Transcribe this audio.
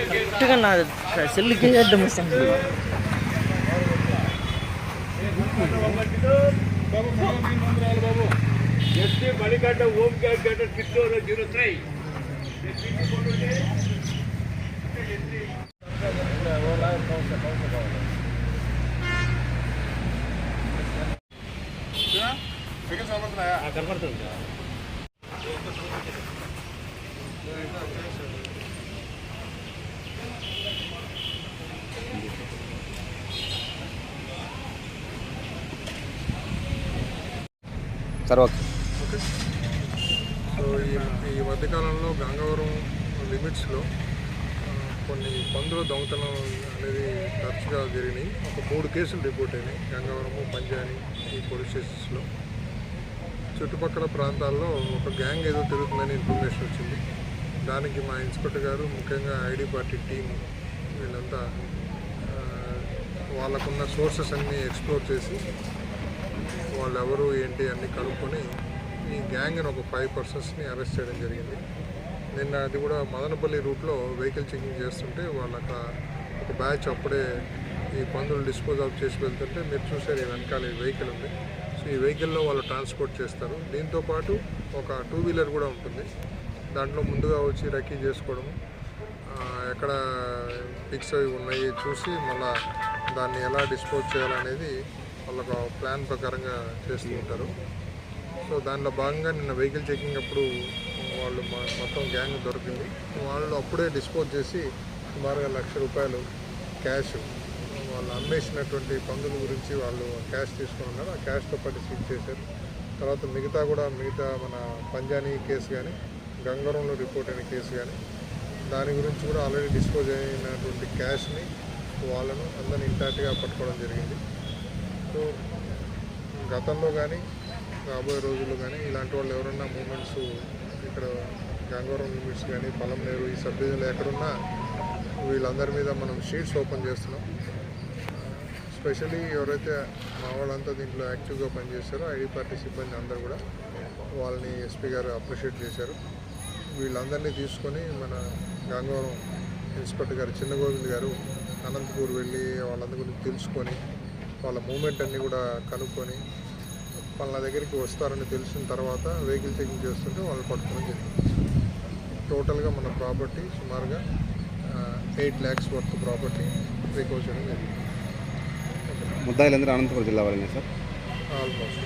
కరెక్ట్గా నా సెల్లుకి అడ్డం వస్తుంది ఎస్టీ బలిగడ్డ ఓం గడ్డ కిట్లో zero three sir okay so ఈ ఈ మధ్యకాలంలో గంగవరం లిమిట్స్లో కొన్ని పందుల దొంగతనం అనేది తరచుగా జరిగినాయి. ఒక మూడు కేసులు రిపోర్ట్ అయినాయి. గంగవరము పంజాని ఈ పోలీస్ స్టేషన్స్లో. చుట్టుపక్కల ప్రాంతాల్లో ఒక గ్యాంగ్ ఏదో తిరుగుతుందని ఇన్ఫర్మేషన్ వచ్చింది. దానికి మా ఇన్స్పెక్టర్ గారు ముఖ్యంగా ఐడి పార్టీ టీం వీళ్ళంతా వాళ్ళకున్న సోర్సెస్ అన్నీ ఎక్స్ప్లోర్ చేసి వాళ్ళు ఎవరు ఏంటి అన్నీ కనుక్కొని ఈ గ్యాంగ్ని ఒక ఫైవ్ పర్సన్స్ని అరెస్ట్ చేయడం జరిగింది. నిన్న అది కూడా మదనపల్లి రూట్లో వెహికల్ చెకింగ్ చేస్తుంటే వాళ్ళ ఒక బ్యాచ్ అప్పుడే ఈ పందులు డిస్పోజ్ ఆఫ్ చేసి వెళ్తుంటే మీరు చూసారు ఈ వెనకాల వెహికల్ ఉంది. ఈ వెహికల్లో వాళ్ళు ట్రాన్స్పోర్ట్ చేస్తారు. దీంతో పాటు ఒక టూ వీలర్ కూడా ఉంటుంది. దాంట్లో ముందుగా వచ్చి రకీ చేసుకోవడం ఎక్కడ పిక్స్ అవి ఉన్నాయి చూసి మళ్ళా దాన్ని ఎలా డిస్పోజ్ చేయాలనేది వాళ్ళకు ప్లాన్ ప్రకారంగా చేస్తూ ఉంటారు. సో దానిలో భాగంగా నిన్న వెహికల్ చెకింగ్ అప్పుడు వాళ్ళు మొత్తం గ్యాంగ్ దొరికింది. వాళ్ళు అప్పుడే డిస్పోజ్ చేసి సుమారుగా లక్ష రూపాయలు క్యాష్ వాళ్ళు అమ్మేసినటువంటి పందుల గురించి వాళ్ళు క్యాష్ తీసుకుని ఉన్నారు ఆ క్యాష్తో పాటు సీజ్ చేశారు. తర్వాత మిగతా కూడా మిగతా మన పంజానీ కేసు కానీ గంగవరంలో రిపోర్ట్ అయిన కేసు కానీ దాని గురించి కూడా ఆల్రెడీ డిస్పోజ్ అయినటువంటి క్యాష్ని వాళ్ళను అందరిని ఇంటాక్ట్గా పట్టుకోవడం జరిగింది. సో గతంలో కానీ రాబోయే రోజుల్లో కానీ ఇలాంటి వాళ్ళు ఎవరన్నా మూమెంట్స్ ఇక్కడ గంగవరం లిమిట్స్ కానీ పొలం లేరు ఈ సబ్ డివిజన్లో ఎక్కడున్నా వీళ్ళందరి మీద మనం షీట్స్ ఓపెన్ చేస్తున్నాం. స్పెషల్లీ ఎవరైతే మా వాళ్ళంతా దీంట్లో యాక్టివ్గా పనిచేస్తారో ఐడి పార్టీ సిబ్బంది అందరూ కూడా వాళ్ళని ఎస్పీ గారు అప్రిషియేట్ చేశారు. వీళ్ళందరినీ తీసుకొని మన గంగవరం ఇన్స్పెక్టర్ గారు చిన్న గోవింద్ గారు అనంతపూర్ వెళ్ళి వాళ్ళందరి గురించి తెలుసుకొని వాళ్ళ మూమెంట్ అన్నీ కూడా కనుక్కొని వాళ్ళ దగ్గరికి వస్తారని తెలిసిన తర్వాత వెహికల్ చెకింగ్ చేస్తుంటే వాళ్ళు పట్టుకోవడం జరిగింది. టోటల్గా మన ప్రాపర్టీ సుమారుగా eight lakhs worth property recover చేయడం జరిగింది. ముద్దాయిలందరూ అనంతపురం జిల్లా వాళ్ళనే సార్ ఆల్మోస్ట్